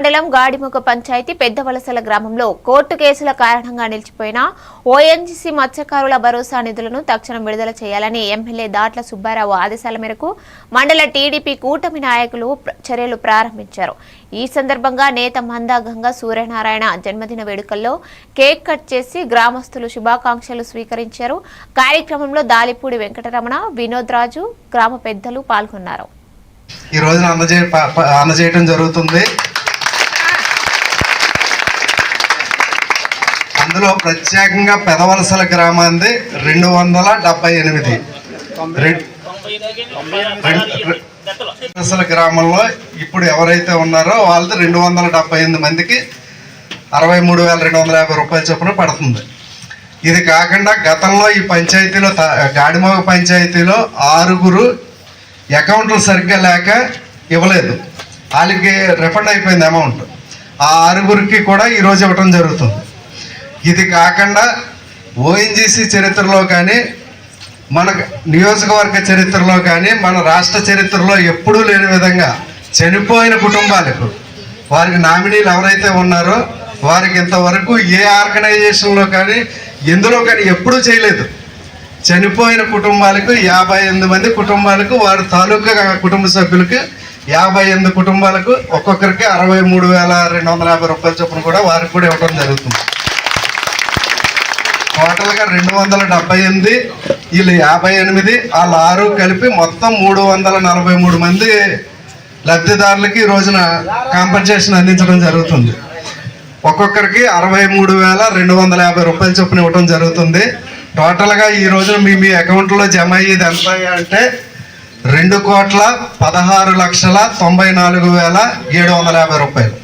మండలం గాడిముఖ పంచాయతీ పెద్ద వలసల గ్రామంలో కోర్టు కేసుల కారణంగా నిలిచిపోయిన ఓఎన్జీసీ మత్స్యకారుల భరోసా నిధులను తక్షణం విడుదల చేయాలని ఎమ్మెల్యే దాట్ల సుబ్బారావు ఆదేశాల మేరకు మండల టీడీపీ కూటమి నాయకులు చర్యలు ప్రారంభించారు. ఈ సందర్భంగా నేత మందాగంగా సూర్యనారాయణ జన్మదిన వేడుకల్లో కేక్ కట్ చేసి గ్రామస్తులు శుభాకాంక్షలు స్వీకరించారు. కార్యక్రమంలో దాలిపూడి వెంకటరమణ వినోద్ రాజు గ్రామ పెద్దలు పాల్గొన్నారు. ఈ రోజున అందజే అందజేయటం జరుగుతుంది. అందులో ప్రత్యేకంగా పెదవలసల గ్రామాంది రెండు వందల డెబ్బై ఎనిమిది. రెడ్- గ్రామంలో ఇప్పుడు ఎవరైతే ఉన్నారో వాళ్ళది రెండు వందల డెబ్బై ఎనిమిది మందికి అరవై మూడు వేల రెండు వందల యాభై రూపాయల చొప్పున పడుతుంది. ఇది కాకుండా గతంలో ఈ పంచాయతీలో గాడిమోగ పంచాయతీలో ఆరుగురు అకౌంట్లు సరిగ్గా లేక ఇవ్వలేదు. వాళ్ళకి రిఫండ్ అయిపోయింది అమౌంట్. ఆ ఆరుగురికి కూడా ఈరోజు ఇవ్వటం జరుగుతుంది. ఇది కాకుండా ఓఎన్జీసీ చరిత్రలో కానీ మన నియోజకవర్గ చరిత్రలో కానీ మన రాష్ట్ర చరిత్రలో ఎప్పుడూ లేని విధంగా చనిపోయిన కుటుంబాలకు వారికి నామినీలు ఎవరైతే ఉన్నారో వారికి ఇంతవరకు ఏ ఆర్గనైజేషన్లో కానీ ఎందులో కానీ ఎప్పుడూ చేయలేదు. చనిపోయిన కుటుంబాలకు యాభై ఎనిమిది మంది కుటుంబాలకు వారి తాలూకా కుటుంబ సభ్యులకు యాభై ఎనిమిది కుటుంబాలకు ఒక్కొక్కరికి అరవై మూడు వేల రెండు వందల యాభై రూపాయల చొప్పున కూడా వారికి కూడా ఇవ్వడం జరుగుతుంది. టోటల్గా రెండు వందల డెబ్బై ఎనిమిది వీళ్ళు యాభై ఎనిమిది వాళ్ళ ఆరు కలిపి మొత్తం మూడు వందల నలభై మూడు మంది లబ్ధిదారులకి ఈ రోజున కాంపన్సేషన్ అందించడం జరుగుతుంది. ఒక్కొక్కరికి అరవై మూడు వేల రెండు వందల యాభై రూపాయల చొప్పున ఇవ్వడం జరుగుతుంది. టోటల్గా ఈ రోజున మీ మీ అకౌంట్లో జమ అయ్యేది ఎంత అంటే రెండు కోట్ల పదహారు లక్షల తొంభై నాలుగు వేల ఏడు వందల యాభై రూపాయలు.